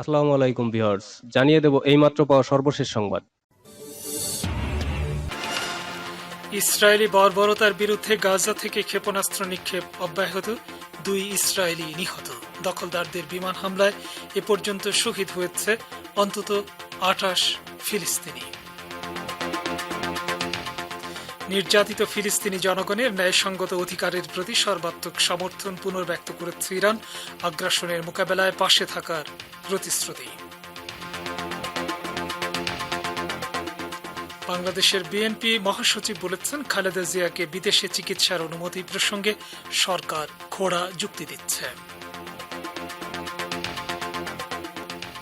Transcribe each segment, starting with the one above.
আসসালামু আলাইকুম ভিউয়ার্স, জানিয়ে দেব এইমাত্র পাওয়া সর্বশেষ সংবাদ। ইসরায়েলি বর্বরতার বিরুদ্ধে গাজা থেকে ক্ষেপণাস্ত্র নিক্ষেপ অব্যাহত দুই ইসরায়েলি নিহত। দখলদারদের বিমান হামলায় এ পর্যন্ত শহীদ হয়েছে অন্তত আঠাশ ফিলিস্তিনি। নির্যাতিত ফিলিস্তিনি জনগণের ন্যায়সঙ্গত অধিকারের প্রতি সর্বাত্মক সমর্থন পুনর্ব্যক্ত করেছে ইরান আগ্রাসনের মোকাবেলায় পাশে থাকার প্রতিশ্রুতি। বাংলাদেশের বিএনপি মহাসচিব বলেছেন, খালেদা জিয়াকে বিদেশে চিকিৎসার অনুমতি প্রসঙ্গে সরকার খোড়া যুক্তি দিচ্ছে।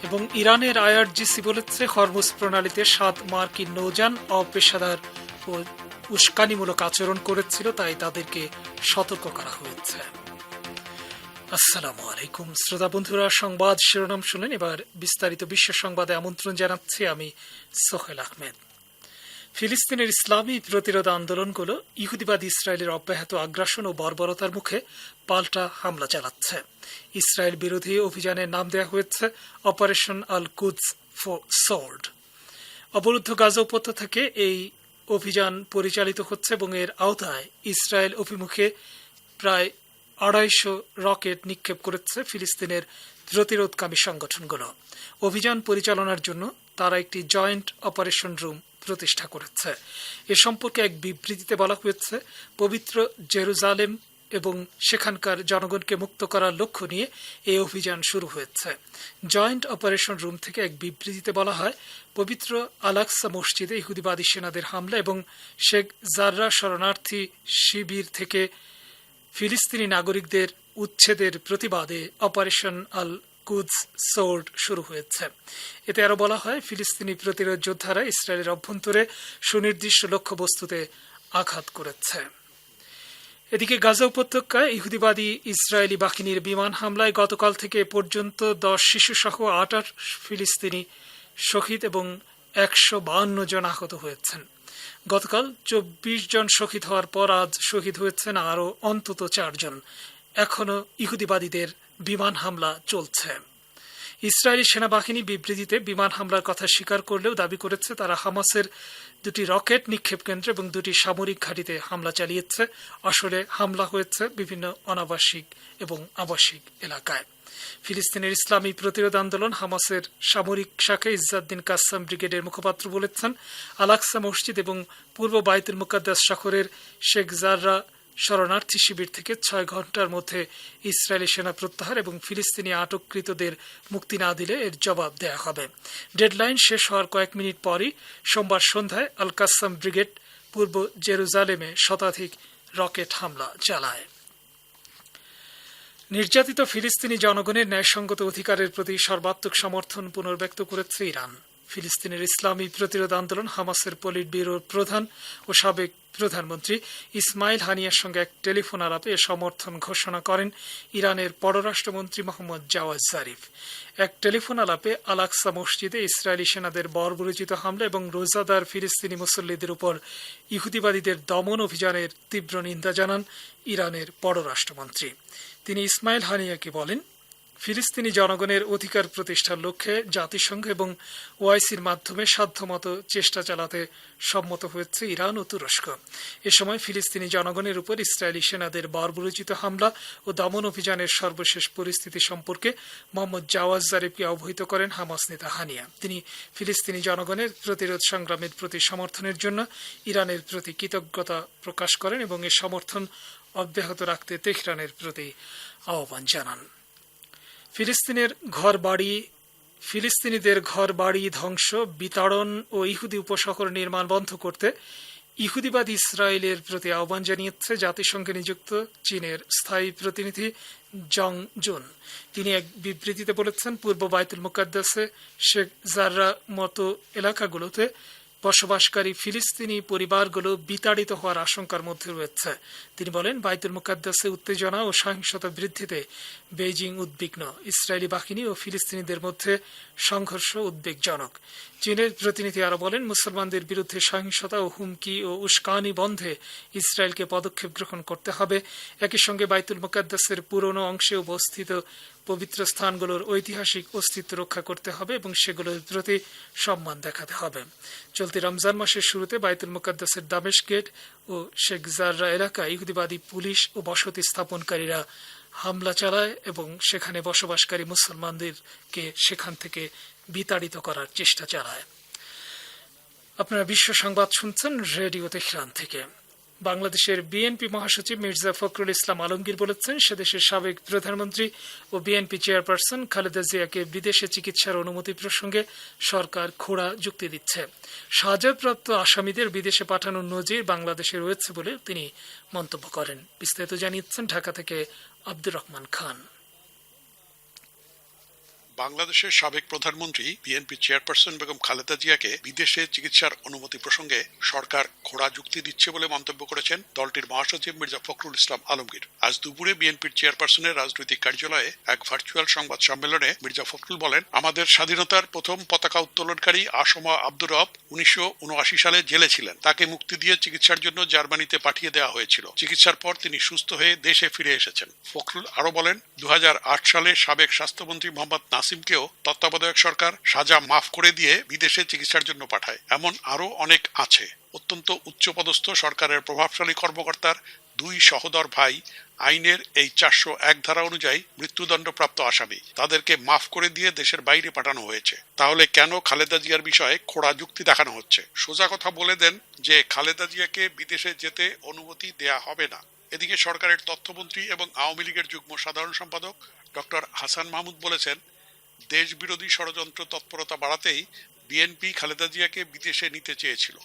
এবং ইরানের আইআরজিসি বলেছে, হরমুজ প্রণালীতে সাত মার্কিন নৌযান, অপেশাদার ও উস্কানিমূলক আচরণ করেছিল, তাই তাদেরকে সতর্ক করা হয়েছে। আসসালামু আলাইকুম। শ্রোতা বন্ধুরা, সংবাদ শিরোনাম শুনেন এবার বিস্তারিত বিশ্ব সংবাদে আমন্ত্রণ জানাচ্ছি আমি সোহেল আহমেদ। ফিলিস্তিনের ইসলামী প্রতিরোধ আন্দোলনগুলো ইহুদিবাদী ইসরায়েলের অব্যাহত আগ্রাসন ও বর্বরতার মুখে পাল্টা হামলা চালাচ্ছে। ইসরায়েল বিরোধী অভিযানের নাম দেওয়া হয়েছে অপারেশন আল কুদস ফর সোল্ড অবরুদ্ধ গাজা উপত্যকা থেকে এই অভিযান পরিচালিত হচ্ছে এবং এর আওতায় ইসরায়েল অভিমুখে প্রায় আড়াইশো রকেট নিক্ষেপ করেছে ফিলিস্তিনের প্রতিরোধকামী সংগঠনগুলো। অভিযান পরিচালনার জন্য তারা একটি জয়েন্ট অপারেশন রুম প্রতিষ্ঠা করেছে। এ সম্পর্কে এক বিবৃতিতে বলা হয়েছে, পবিত্র জেরুজালেম এবং সেখানকার জনগণকে মুক্ত করার লক্ষ্য নিয়ে এই অভিযান শুরু হয়েছে। জয়েন্ট অপারেশন রুম থেকে এক বিবৃতিতে বলা হয়, পবিত্র আলাক্সা মসজিদে ইহুদিবাদী সেনাদের হামলা এবং শেখ জাররা শরণার্থী শিবির থেকে ফিলিস্তিনি নাগরিকদের উচ্ছেদের প্রতিবাদে অপারেশন আল কুদস সোর্ড শুরু হয়েছে। এতে আরও বলা হয়, ফিলিস্তিনি প্রতিরোধ যোদ্ধারা ইসরায়েলের অভ্যন্তরে সুনির্দিষ্ট লক্ষ্যবস্তুতে আঘাত করেছে। এদিকে গাজা উপত্যকায় ইহুদিবাদী ইসরায়েলি বাহিনীর বিমান হামলায় গতকাল থেকে পর্যন্ত দশ শিশুসহ আটাশ ফিলিস্তিনি শহীদ এবং একশো বাহান্ন জন আহত হয়েছেন। গতকাল চব্বিশ জন শহীদ হওয়ার পর আজ শহীদ হয়েছেন আরও অন্তত চারজন। এখনও ইহুদিবাদীদের বিমান হামলা চলছে। ইসরায়েলি সেনাবাহিনী বিবৃতিতে বিমান হামলার কথা স্বীকার করলেও দাবি করেছে তারা হামাসের দুটি রকেট নিক্ষেপ কেন্দ্র এবং দুটি সামরিক ঘাঁটিতে হামলা চালিয়েছে। আসলে হামলা হয়েছে বিভিন্ন অনাবাসিক এবং আবাসিক এলাকায়। ফিলিস্তিনের ইসলামী প্রতিরোধ আন্দোলন হামাসের সামরিক শাখা ইজাদ্দিন কাসাম ব্রিগেডের মুখপাত্র বলেছেন আলাকসা মসজিদ এবং পূর্ব বাইতুল মুকাদ্দাস শহরের শেখ জাররা শরণার্থী শিবির থেকে ছয় ঘণ্টার মধ্যে ইসরায়েলি সেনা প্রত্যাহার এবং ফিলিস্তিনি আটককৃতদের মুক্তি না দিলে এর জবাব দেয়া হবে। ডেডলাইন শেষ হওয়ার কয়েক মিনিট পরই সোমবার সন্ধ্যায় আল কাসাম ব্রিগেড পূর্ব জেরুজালেমে শতাধিক রকেট হামলা চালায়। নির্যাতিত ফিলিস্তিনি জনগণের ন্যায়সঙ্গত অধিকারের প্রতি সর্বাত্মক সমর্থন পুনর্ব্যক্ত করেছে ইরান। ফিলিস্তিনের ইসলামী প্রতিরোধ আন্দোলন হামাসের পলিট ব্যুরোর প্রধান ও সাবেক প্রধানমন্ত্রী ইসমাইল হানিয়ার সঙ্গে এক টেলিফোন আলাপে সমর্থন ঘোষণা করেন ইরানের পররাষ্ট্রমন্ত্রী মোহাম্মদ জাওয়াজ জারিফ। এক টেলিফোন আলাপে আলাক্সা মসজিদে ইসরায়েলি সেনাদের বর্বরচিত হামলা এবং রোজাদার ফিলিস্তিনি মুসল্লিদের উপর ইহুদিবাদীদের দমন অভিযানের তীব্র নিন্দা জানান ইরানের পররাষ্ট্রমন্ত্রী। তিনি ইসমাইল হানিয়াকে বলেন ফিলিস্তিনি জনগণের অধিকার প্রতিষ্ঠার লক্ষ্যে জাতিসংঘ এবং ওআইসির মাধ্যমে সাধ্যমতো চেষ্টা চালাতে সম্মত হয়েছে ইরান ও তুরস্ক। এ সময় ফিলিস্তিনি জনগণের উপর ইসরায়েলি সেনাদের বর্বরোচিত হামলা ও দমন অভিযানের সর্বশেষ পরিস্থিতি সম্পর্কে মোহাম্মদ জাওয়াজ জারিফকে অবহিত করেন হামাস নেতা হানিয়া। তিনি ফিলিস্তিনি জনগণের প্রতিরোধ সংগ্রামের প্রতি সমর্থনের জন্য ইরানের প্রতি কৃতজ্ঞতা প্রকাশ করেন এবং এ সমর্থন অব্যাহত রাখতে তেহরানের প্রতি আহ্বান জানান। ফিলিস্তিনের ঘর বাড়ি ফিলিস্তিনিদের ঘর বাড়ি ধ্বংস, বিতাড়ন ও ইহুদি উপশহর নির্মাণ বন্ধ করতে ইহুদিবাদ ইসরায়েলের প্রতি আহ্বান জানিয়েছে জাতিসংঘে নিযুক্ত চীনের স্থায়ী প্রতিনিধি জং জুন। তিনি এক বিবৃতিতে বলেছেন, পূর্ব বায়তুল মুকাদ্দাসে শেখ জাররা মতো এলাকাগুলোতে বসবাসকারী ফিলিস্তিনি পরিবারগুলো বিতাড়িত হওয়ার আশঙ্কার মধ্যে রয়েছে। তিনি বলেন, বাইতুল মুকাদ্দাসে উত্তেজনা ও সহিংসতা বৃদ্ধিতে বেইজিং উদ্বিগ্ন। ইসরায়েলি বাহিনী ও ফিলিস্তিনিদের মধ্যে সংঘর্ষ উদ্বেগজনক। চীনের প্রতিনিধি আরও বলেন, মুসলমানদের বিরুদ্ধে সহিংসতা ও হুমকি ও উস্কানি বন্ধে ইসরায়েলকে পদক্ষেপ গ্রহণ করতে হবে। একই সঙ্গে বাইতুল মুকাদ্দাসের পুরনো অংশে অবস্থিত পবিত্র স্থানগুলোর ঐতিহাসিক অস্তিত্ব রক্ষা করতে হবে এবং সেগুলোর প্রতি সম্মান দেখাতে হবে। চলতি রমজান মাসের শুরুতে বাইতুল মুকাদ্দাসের দামেশ গেট ও শেখ জাররা এলাকায় ইহুদিবাদী পুলিশ ও বসতি স্থাপনকারীরা হামলা চালায় এবং সেখানে বসবাসকারী মুসলমানদেরকে সেখান থেকে বিতাড়িত করার চেষ্টা চালায়। আপনারা বিশ্ব সংবাদ শুনছেন রেডিও তেহরান থেকে। বাংলাদেশের বিএনপি মহাসচিব মির্জা ফখরুল ইসলাম আলমগীর বলেছেন সেদেশের সাবেক প্রধানমন্ত্রী ও বিএনপি চেয়ারপারসন খালেদা জিয়াকে বিদেশে চিকিৎসার অনুমতি প্রসঙ্গে সরকার খোড়া যুক্তি দিচ্ছে। সাজাপ্রাপ্ত আসামিদের বিদেশে পাঠানোর নজির বাংলাদেশে রয়েছে বলে তিনি মন্তব্য করেন। বিস্তারিত জানিয়েছেন ঢাকা থেকে আব্দুর রহমান খান। বাংলাদেশের সাবেক প্রধানমন্ত্রী, বিএনপি চেয়ারপারসন বেগম খালেদা জিয়াকে বিদেশে চিকিৎসার অনুমতি প্রসঙ্গে সরকার খোড়া যুক্তি দিচ্ছে বলে মন্তব্য করেছেন দলটির মহাসচিব মির্জা ফখরুল ইসলাম আলমগীর। আজ দুপুরে বিএনপির চেয়ারপারসনের রাজনৈতিক কার্যালয়ে এক ভার্চুয়াল সংবাদ সম্মেলনে মির্জা ফখরুল বলেন, আমাদের স্বাধীনতার প্রথম পতাকা উত্তোলনকারী আসমা আব্দুর রব উনিশশো উনআশি সালে জেলে ছিলেন। তাকে মুক্তি দিয়ে চিকিৎসার জন্য জার্মানিতে পাঠিয়ে দেওয়া হয়েছিল। চিকিৎসার পর তিনি সুস্থ হয়ে দেশে ফিরে এসেছেন। ফখরুল আরও বলেন দু হাজার আট সালে সাবেক স্বাস্থ্যমন্ত্রী মোহাম্মদ নাসিমকেও তত্ত্বাবধায়ক সরকার সাজা মাফ করে দিয়ে বিদেশে চিকিৎসার জন্য পাঠায়। এমন আরও অনেক আছে। অত্যন্ত উচ্চপদস্থ সরকারের প্রভাবশালী কর্মকর্তার দুই সহদর ভাই আইনের এই চারশো এক ধারা অনুযায়ী মৃত্যুদণ্ডপ্রাপ্ত আসামি। তাদেরকে মাফ করে দিয়ে দেশের বাইরে পাঠানো হয়েছে। তাহলে কেন খালেদা জিয়ার বিষয়ে খোড়া যুক্তি দেখানো হচ্ছে? সোজা কথা বলে দেন যে খালেদা জিয়াকে বিদেশে যেতে অনুমতি দেয়া হবে না। এদিকে সরকারের তথ্যমন্ত্রী এবং আওয়ামী লীগের যুগ্ম সাধারণ সম্পাদক ডক্টর হাসান মাহমুদ বলেছেন দেশ বিরোধী ষড়যন্ত্র তৎপরতা বাড়াতেই বিএনপি খালেদা জিয়াকে বিদেশে নিতে চেয়েছিল।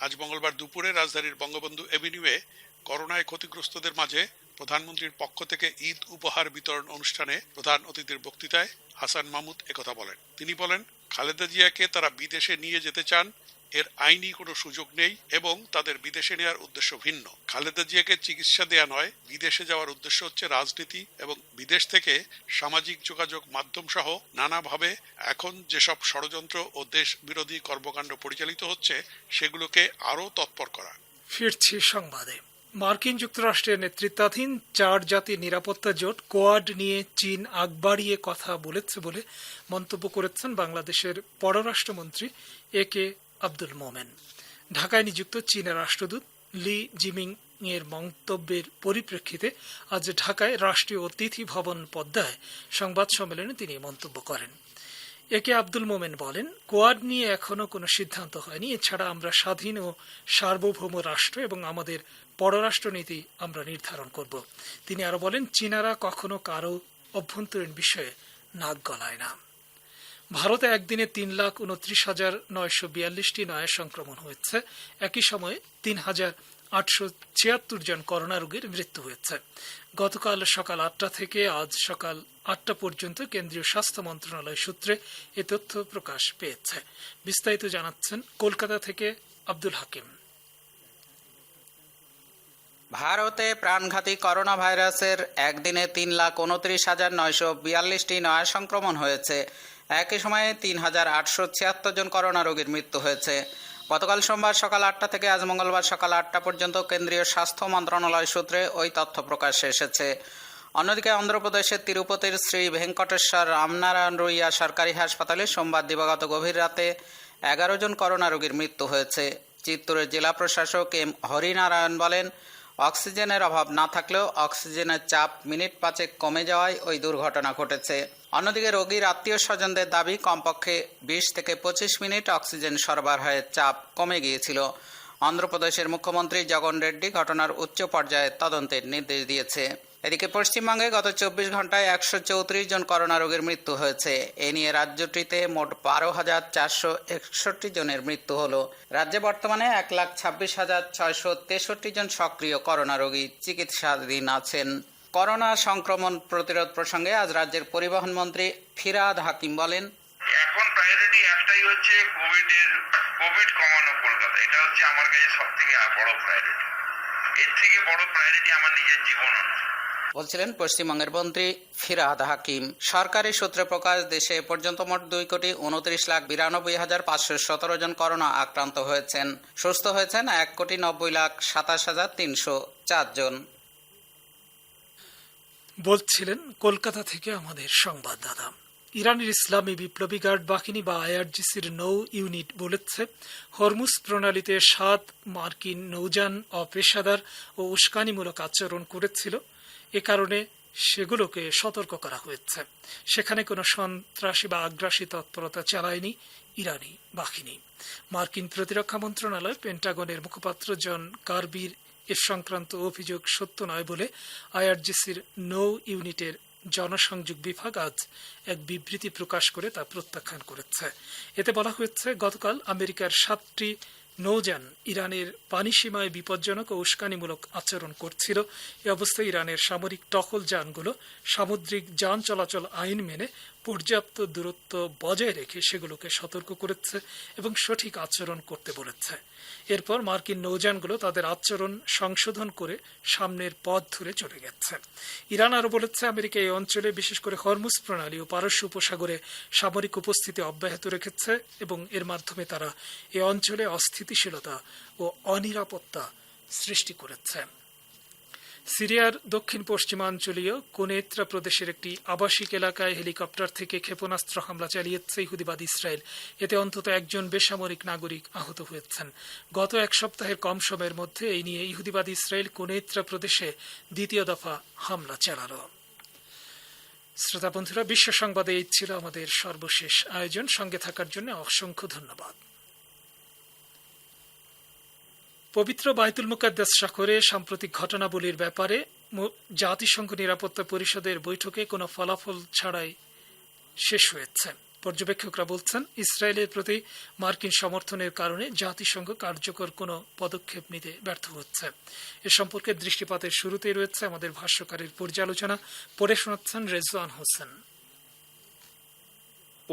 আজ মঙ্গলবার দুপুরে রাজধানীর বঙ্গবন্ধু এভিনিউয়ে করোনায় ক্ষতিগ্রস্তদের মাঝে প্রধানমন্ত্রীর পক্ষ থেকে ঈদ উপহার বিতরণ অনুষ্ঠানে প্রধান অতিথির বক্তৃতায় হাসান মাহমুদ একথা বলেন। তিনি বলেন, খালেদা জিয়াকে তারা বিদেশে নিয়ে যেতে চান এর আইনি কোনো সুযোগ নেই এবং তাদের বিদেশে নেওয়ার উদ্দেশ্য ভিন্ন। খালেদা জিয়াকে চিকিৎসা দেয়া নয়, বিদেশে যাওয়ার উদ্দেশ্য হচ্ছে রাজনীতি এবং বিদেশ থেকে সামাজিক যোগাযোগ মাধ্যম সহ নানাভাবে এখন যেসব ষড়যন্ত্র ও দেশ বিরোধী কর্মকাণ্ড পরিচালিত হচ্ছে, সেগুলোকে আরও তৎপর করা। ফিরছি সংবাদে। মার্কিন যুক্তরাষ্ট্রের নেতৃত্বাধীন চার জাতির নিরাপত্তা জোট কোয়াড নিয়ে চীন আগ বাড়িয়ে কথা বলেছে বলে মন্তব্য করেছেন বাংলাদেশের পররাষ্ট্রমন্ত্রী এ কে আব্দুল মোমেন। ঢাকায় নিযুক্ত চীনের রাষ্ট্রদূত লি জিমিং এর মন্তব্যের পরিপ্রেক্ষিতে আজ ঢাকায় রাষ্ট্রীয় অতিথি ভবন পদ্মায় সংবাদ সম্মেলনে তিনি মন্তব্য করেন। একে আব্দুল মোমেন বলেন, কোয়াড নিয়ে এখনও কোনো সিদ্ধান্ত হয়নি। এছাড়া আমরা স্বাধীন ও সার্বভৌম রাষ্ট্র এবং আমাদের পররাষ্ট্রনীতি আমরা নির্ধারণ করব। তিনি আরও বলেন, চীনারা কখনো কারও অভ্যন্তরীণ বিষয়ে নাক গলায় না। ভারতে একদিনে তিন লাখ উনত্রিশ হাজার নয়শো বিয়াল্লিশটি নয়া সংক্রমণ হয়েছে। একই সময়ে তিন হাজার আটশো ছিয়াত্তর জন করোনা রোগীর মৃত্যু হয়েছে। গতকাল সকাল আটটা থেকে আজ সকাল আটটা পর্যন্ত কেন্দ্রীয় স্বাস্থ্য মন্ত্রণালয় সূত্রে এ তথ্য প্রকাশ পেয়েছে। বিস্তারিত জানাচ্ছেন কলকাতা থেকে আব্দুল হাকিম। ভারতে প্রাণঘাতী করোনা ভাইরাসের একদিনে তিন লাখ উনত্রিশ হাজার নয়শো বিয়াল্লিশটি নয়া সংক্রমণ হয়েছে। একই সময়ে তিন হাজার আটশো ছিয়াত্তর জন করোনা রোগীর মৃত্যু হয়েছে। গতকাল সোমবার সকাল আটটা থেকে আজ মঙ্গলবার সকাল আটটা পর্যন্ত কেন্দ্রীয় স্বাস্থ্য মন্ত্রণালয় সূত্রে ওই তথ্য প্রকাশ্যে এসেছে। অন্যদিকে অন্ধ্রপ্রদেশের তিরুপতির শ্রী ভেঙ্কটেশ্বর রামনারায়ণ রুইয়া সরকারি হাসপাতালে সোমবার দিবাগত গভীর রাতে এগারো জন করোনা রোগীর মৃত্যু হয়েছে। চিত্তূরের জেলা প্রশাসক এম হরিনারায়ণ বলেন অক্সিজেনের অভাব না থাকলেও অক্সিজেনের চাপ মিনিট পাঁচেক কমে যাওয়ায় ওই দুর্ঘটনা ঘটেছে। অন্যদিকে রোগীর আত্মীয় স্বজনদের দাবি, কমপক্ষে বিশ থেকে পঁচিশ মিনিট অক্সিজেন সরবরাহের চাপ কমে গিয়েছিল। অন্ধ্রপ্রদেশের মুখ্যমন্ত্রী জগন রেড্ডি ঘটনার উচ্চ পর্যায়ে তদন্তের নির্দেশ দিয়েছে। এদিকে পশ্চিমবঙ্গে গত চব্বিশ ঘন্টায় একশো চৌত্রিশ জন করোনা রোগীর মৃত্যু হয়েছে। এ নিয়ে রাজ্যটিতে মোট বারো হাজার চারশো একষট্টি জনের মৃত্যু হলো। রাজ্যে বর্তমানে এক লাখ ছাব্বিশ হাজার ছয়শো তেষট্টি জন সক্রিয় করোনা রোগী চিকিৎসাধীন আছেন। করোনা সংক্রমণ প্রতিরোধ প্রসঙ্গে আজ রাজ্যের পরিবহন মন্ত্রী ফিরাদ হাকিম বলেন, এখন প্রায়োরিটি একটাই হচ্ছে কোভিড এর কোভিড কমানো কলকাতা। এটা হচ্ছে আমার কাছে সব থেকে বড় প্রায়োরিটি এর থেকে বড় প্রায়োরিটি আমার নিজের জীবনও না বলছিলেন, পশ্চিমবঙ্গের মন্ত্রী ফিরাদ হাকিম। সরকারি সূত্রে প্রকাশ, দেশে পর্যন্ত মোট দুই কোটি উনত্রিশ লাখ বিরানব্বই হাজার পাঁচশো সতেরো জন করোনা আক্রান্ত হয়েছেন। সুস্থ হয়েছেন এক কোটি নব্বই লাখ সাতাশ হাজার তিনশো চার জন। বলছিলেন, কলকাতা থেকে আমাদের সংবাদদাতা। ইরানের ইসলামী বিপ্লবী গার্ড বাহিনী বা আইআরজিসির নৌ ইউনিট বলেছে, হরমুজ প্রণালীতে সাত মার্কিন নৌযান অপেশাদার ও উস্কানিমূলক আচরণ করেছিল। এ কারণে সেগুলোকে সতর্ক করা হয়েছে। সেখানে কোনো সন্ত্রাসী বা আগ্রাসী তৎপরতা চালায়নি ইরানি বাহিনী। মার্কিন প্রতিরক্ষা মন্ত্রণালয় পেন্টাগনের মুখপাত্র জন কার্বির এ সংক্রান্ত অভিযোগ সত্য নয় বলে আইআরজিসির নৌ ইউনিটের জনসংযোগ বিভাগ আজ এক বিবৃতি প্রকাশ করে তা প্রত্যাখ্যান করেছে। এতে বলা হয়েছে, গতকাল আমেরিকার সাতটি নৌযান ইরানের পানিসীমায় বিপজ্জনক ও উস্কানিমূলক আচরণ করছিল। এ অবস্থায় ইরানের সামরিক টহল যানগুলো সামুদ্রিক যান চলাচল আইন মেনে পর্যাপ্ত দূরত্ব বজায় রেখে সেগুলোকে সতর্ক করেছে এবং সঠিক আচরণ করতে বলেছে। এরপর মার্কিন নৌযানগুলো তাদের আচরণ সংশোধন করে সামনের পথ ধরে চলে গেছে। ইরান আরও বলেছে, আমেরিকা এই অঞ্চলে বিশেষ করে হরমুজ প্রণালী ও পারস্য উপসাগরে সামরিক উপস্থিতি অব্যাহত রেখেছে এবং এর মাধ্যমে তারা এ অঞ্চলে অস্থিতিশীলতা ও অনিরাপত্তা সৃষ্টি করেছে। সিরিয়ার দক্ষিণ পশ্চিমাঞ্চলীয় কোনেত্রা প্রদেশের একটি আবাসিক এলাকায় হেলিকপ্টার থেকে ক্ষেপণাস্ত্র হামলা চালিয়েছে ইহুদিবাদ ইসরায়েল। এতে অন্তত একজন বেসামরিক নাগরিক আহত হয়েছেন। গত এক সপ্তাহের কম সময়ের মধ্যে এই নিয়ে ইহুদিবাদ ইসরায়েল কোনেত্রা প্রদেশে দ্বিতীয় দফা হামলা চালাল। শ্রোতা বন্ধুরা বিশ্ব সংবাদে এই ছিল আমাদের সর্বশেষ আয়োজন। সঙ্গে থাকার জন্য অসংখ্য ধন্যবাদ। পবিত্র বাইতুল মুকাদ্দাস শহরে সাম্প্রতিক ঘটনাবলীর ব্যাপারে জাতিসংঘ নিরাপত্তা পরিষদের বৈঠকে কোনো ফলাফল ছাড়াই শেষ হয়েছে। পর্যবেক্ষকরা বলছেন, ইসরায়েলের প্রতি মার্কিন সমর্থনের কারণে জাতিসংঘ কার্যকর কোনো পদক্ষেপ নিতে ব্যর্থ হচ্ছে। এ সম্পর্কে দৃষ্টিপাতের শুরুতেই রয়েছে আমাদের ভাষ্যকারের পর্যালোচনা। পড়ে শোনাচ্ছেন রেজওয়ান হোসেন।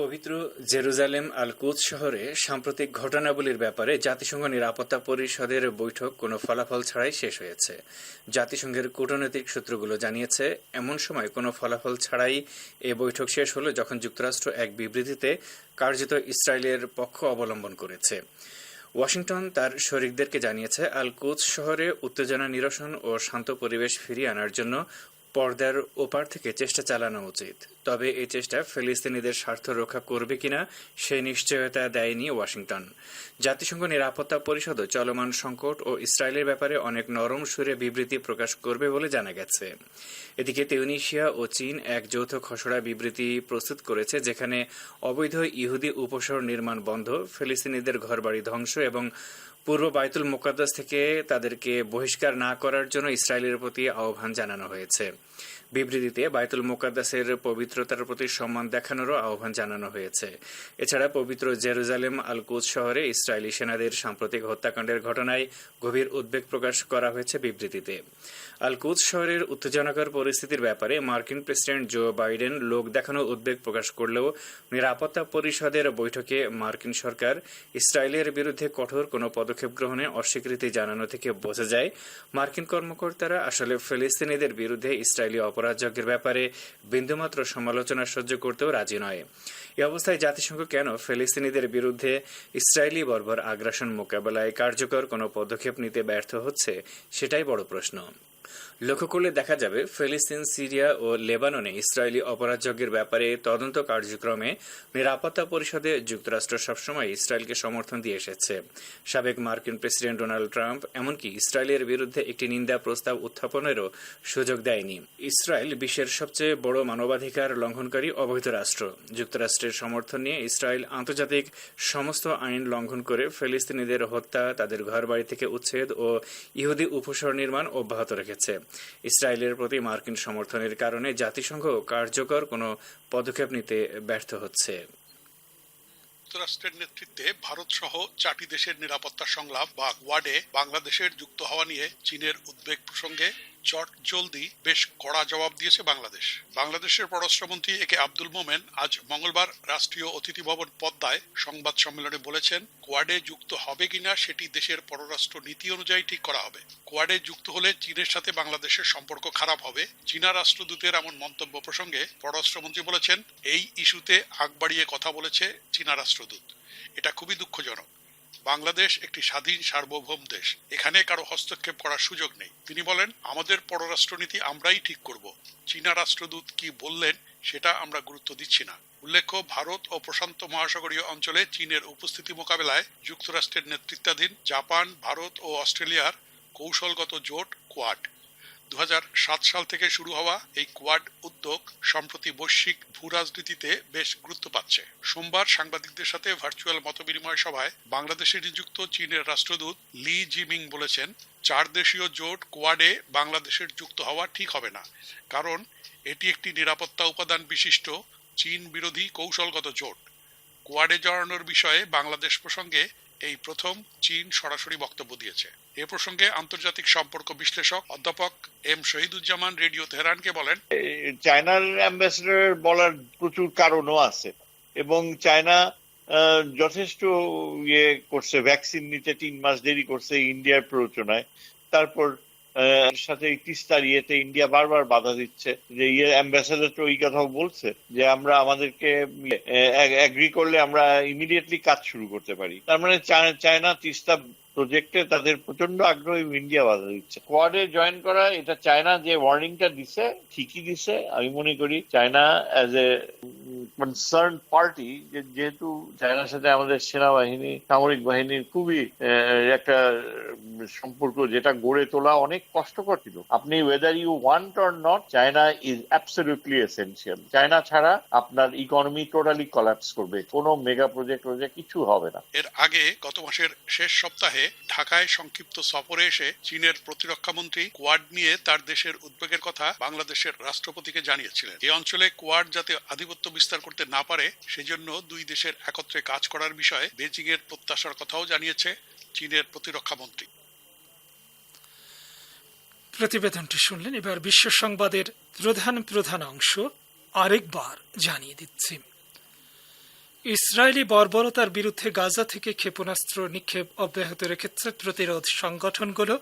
পবিত্র জেরুজালেম আল কুদ শহরে সাম্প্রতিক ঘটনাবলীর ব্যাপারে জাতিসংঘ নিরাপত্তা পরিষদের বৈঠক কোনো ফলাফল ছাড়াই শেষ হয়েছে। জাতিসংঘের কূটনৈতিক সূত্রগুলো জানিয়েছে, এমন সময় কোনো ফলাফল ছাড়াই এ বৈঠক শেষ হলো যখন যুক্তরাষ্ট্র এক বিবৃতিতে কার্যত ইসরায়েলের পক্ষ অবলম্বন করেছে। ওয়াশিংটন তার শরিকদেরকে জানিয়েছে আল কুদ শহরে উত্তেজনা, নিরসন ও শান্ত পরিবেশ ফিরিয়ে আনার জন্য পর্দার ওপার থেকে চেষ্টা চালানো উচিত। তবে এই চেষ্টা ফিলিস্তিনিদের স্বার্থ রক্ষা করবে কিনা সে নিশ্চয়তা দেয়নি ওয়াশিংটন। জাতিসংঘ নিরাপত্তা পরিষদও চলমান সংকট ও ইসরায়েলের ব্যাপারে অনেক নরম সুরে বিবৃতি প্রকাশ করবে বলে জানা গেছে। এদিকে তিউনিশিয়া ও চীন এক যৌথ খসড়া বিবৃতি প্রস্তুত করেছে, যেখানে অবৈধ ইহুদি উপসর নির্মাণ বন্ধ, ফিলিস্তিনিদের ঘরবাড়ি ধ্বংস এবং পূর্ব বাইতুল মোকাদ্দাস থেকে তাদেরকে বহিষ্কার না করার জন্য ইসরায়েলের প্রতি আহ্বান জানানো হয়েছে। বিবৃতিতে বাইতুল মোকাদ্দাসের পবিত্রতার প্রতি সম্মান দেখানোরও আহ্বান জানানো হয়েছে। এছাড়া পবিত্র জেরুজালেম আল কুদ শহরে ইসরায়েলি সেনাদের সাম্প্রতিক হত্যাকাণ্ডের ঘটনায় গভীর উদ্বেগ প্রকাশ করা হয়েছে বিবৃতিতে। আল কুদ শহরের উত্তেজনাকর পরিস্থিতির ব্যাপারে মার্কিন প্রেসিডেন্ট জো বাইডেন লোক দেখানো উদ্বেগ প্রকাশ করলেও নিরাপত্তা পরিষদের বৈঠকে মার্কিন সরকার ইসরায়েলের বিরুদ্ধে কঠোর কোনো পদক্ষেপ গ্রহণে অস্বীকৃতি জানানো থেকে বোঝা যায়, মার্কিন কর্মকর্তারা আসলে ফিলিস্তিনিদের বিরুদ্ধে ইসরায়েলি অপরাধযজ্ঞের ব্যাপারে বিন্দুমাত্র সমালোচনা সহ্য করতেও রাজি নয়। এ অবস্থায় জাতিসংঘ কেন ফিলিস্তিনিদের বিরুদ্ধে ইসরায়েলি বর্বর আগ্রাসন মোকাবেলায় কার্যকর কোনো পদক্ষেপ নিতে ব্যর্থ হচ্ছে, সেটাই বড় প্রশ্ন। লক্ষ্য করলে দেখা যাবে ফিলিস্তিন, সিরিয়া ও লেবাননে ইসরায়েলি অপরাধযজ্ঞের ব্যাপারে তদন্ত কার্যক্রমে নিরাপত্তা পরিষদে যুক্তরাষ্ট্র সবসময় ইসরায়েলকে সমর্থন দিয়ে এসেছে। সাবেক মার্কিন প্রেসিডেন্ট ডোনাল্ড ট্রাম্প এমনকি ইসরায়েলের বিরুদ্ধে একটি নিন্দা প্রস্তাব উত্থাপনেরও সুযোগ দেয়নি। ইসরায়েল বিশ্বের সবচেয়ে বড় মানবাধিকার লঙ্ঘনকারী অবৈধ রাষ্ট্র। যুক্তরাষ্ট্রের সমর্থন নিয়ে ইসরায়েল আন্তর্জাতিক সমস্ত আইন লঙ্ঘন করে ফিলিস্তিনিদের হত্যা, তাদের ঘরবাড়ি থেকে উচ্ছেদ ও ইহুদি উপসর নির্মাণ অব্যাহত রেখেছে। ইসরায়েলের প্রতি মার্কিন সমর্থনের কারণে জাতিসংঘ কার্যকর কোনো পদক্ষেপ নিতে ব্যর্থ হচ্ছে। যুক্তরাষ্ট্রের নেতৃত্বে ভারত সহ চারটি দেশের নিরাপত্তা সংলাপ বা ওয়ার্ডে বাংলাদেশের যুক্ত হওয়া নিয়ে চীনের উদ্বেগ প্রসঙ্গে চট জলদি বেশ কড়া জবাব দিয়েছে বাংলাদেশ। বাংলাদেশের পররাষ্ট্রমন্ত্রী এ কে আব্দুল মোমেন আজ মঙ্গলবার রাষ্ট্রীয় অতিথি ভবন পদ্মায় সংবাদ সম্মেলনে বলেছেন, কোয়াডে যুক্ত হবে কিনা সেটি দেশের পররাষ্ট্র নীতি অনুযায়ী ঠিক করা হবে। কোয়াডে যুক্ত হলে চীনের সাথে বাংলাদেশের সম্পর্ক খারাপ হবে। চীনা রাষ্ট্রদূতের এমন মন্তব্য প্রসঙ্গে পররাষ্ট্রমন্ত্রী বলেছেন, এই ইস্যুতে আগ বাড়িয়ে কথা বলেছে চীনা রাষ্ট্রদূত। এটা খুবই দুঃখজনক। বাংলাদেশ একটি স্বাধীন সার্বভৌম দেশ। এখানে কারও হস্তক্ষেপ করার সুযোগ নেই। তিনি বলেন, আমাদের পররাষ্ট্রনীতি আমরাই ঠিক করব। চীনা রাষ্ট্রদূত কি বললেন সেটা আমরা গুরুত্ব দিচ্ছি না। উল্লেখ্য, ভারত ও প্রশান্ত মহাসাগরীয় অঞ্চলে চীনের উপস্থিতি মোকাবেলায় যুক্তরাষ্ট্রের নেতৃত্বাধীন জাপান, ভারত ও অস্ট্রেলিয়ার কৌশলগত জোট, কোয়াড। দু হাজার সাত সাল থেকে শুরু হওয়া এই কোয়াড উদ্যোগ সম্প্রতি বৈশ্বিক ভূরাজনীতিতে বেশ গুরুত্ব পাচ্ছে। সোমবার সাংবাদিকদের সাথে ভার্চুয়াল মতবিনিময় সভায় বাংলাদেশে নিযুক্ত চীনের রাষ্ট্রদূত লি জিমিং বলেছেন, চার দেশীয় জোট কোয়াডে বাংলাদেশের যুক্ত হওয়া ঠিক হবে না, কারণ এটি একটি নিরাপত্তা উপাদান বিশিষ্ট চীন বিরোধী কৌশলগত জোট। কোয়াডে জড়ানোর বিষয়ে বাংলাদেশ প্রসঙ্গে এই প্রথম চীন সরাসরি বক্তব্য দিয়েছে। এ প্রসঙ্গে আন্তর্জাতিক সম্পর্ক বিশ্লেষক অধ্যাপক এম শহীদুজ্জামান রেডিও তেহরানকে বলেন চায়নার অ্যাম্বাসেডর বলার প্রচুর কারণও আছে এবং চায়না যথেষ্ট ইয়ে করছে, ভ্যাকসিন নিতে তিন মাস দেরি করছে ইন্ডিয়ার প্ররোচনায়। তারপর সাথে তিস্তার ইয়েতে ইন্ডিয়া বারবার বাধা দিচ্ছে। যে ইয়ে অ্যাম্বাসেডর তো ওই কথাও বলছে, যে আমরা আমাদেরকে অ্যাগ্রি করলে আমরা ইমিডিয়েটলি কাজ শুরু করতে পারি। তার মানে চায়না তিস্তা প্রজেক্টে তাদের প্রচণ্ড আগ্রহ ইন্ডিয়া বাধা দিচ্ছে। কোয়াডে জয়েন করা, এটা চায়না যে ওয়ার্নিংটা দিছে, ঠিকই দিছে। আমি মনে করি China as a concern party যেহেতু চায়নার সাথে আমাদের সেনাবাহিনী, সামরিক বাহিনীর খুবই একটা সম্পর্ক যেটা গড়ে তোলা অনেক কষ্টকর ছিল। আপনি whether you want or not China is absolutely essential China ছাড়া আপনার ইকোনমি টোটালি কলাপস করবে। কোনো মেগা প্রজেক্ট প্রজেক্ট কিছু হবে না। এর আগে গত মাসের শেষ সপ্তাহে ঢাকায় সংক্ষিপ্ত সফরে এসে চীনের প্রতিরক্ষা মন্ত্রী কোয়াড নিয়ে তার দেশের উদ্বেগের কথা বাংলাদেশের রাষ্ট্রপতিকে জানিয়েছিলেন। এই অঞ্চলে কোয়াড যাতে আধিপত্য বিস্তার করতে না পারে, সেজন্য দুই দেশের একত্রে কাজ করার বিষয়ে বেজিং এর প্রত্যাশার কথাও জানিয়েছে চীনের প্রতিরক্ষা মন্ত্রী। প্রতিবেদনটি শুনলেন। এবার বিশ্ব সংবাদের প্রধান প্রধান অংশ আরেকবার জানিয়ে দিচ্ছি। ইসরায়েলি বর্বরতার বিরুদ্ধে গাজা থেকে ক্ষেপণাস্ত্র নিক্ষেপ অব্যাহত রেখেছে প্রতিরোধ সংগঠনগুলো।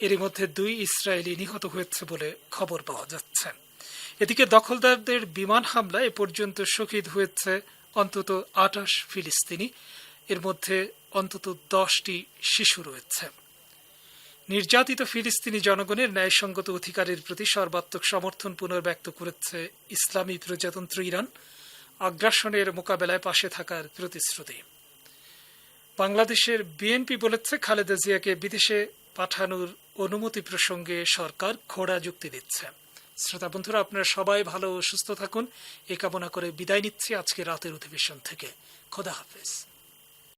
এরই মধ্যে দুই ইসরায়েলি নিহত হয়েছে বলে খবর পাওয়া যাচ্ছে। এদিকে দখলদারদের বিমান হামলা এ পর্যন্ত শহীদ হয়েছে অন্তত আটাশ ফিলিস্তিনি। এর মধ্যে অন্তত দশটি শিশু রয়েছে। নির্যাতিত ফিলিস্তিনি জনগণের ন্যায়সঙ্গত অধিকারের প্রতি সর্বাত্মক সমর্থন পুনর্ব্যক্ত করেছে ইসলামী প্রজাতন্ত্র ইরান, আগ্রাসনের মোকাবেলায় পাশে থাকার প্রতিশ্রুতি। বাংলাদেশের বিএনপি বলেছে খালেদা জিয়াকে বিদেশে পাঠানোর অনুমতি প্রসঙ্গে সরকার খোড়া যুক্তি দিচ্ছে। শ্রোতা বন্ধুরা, আপনারা সবাই ভালো সুস্থ থাকুন। এ কামনা করে বিদায় নিচ্ছি আজকে রাতের অধিবেশন থেকে। খোদা হাফেজ।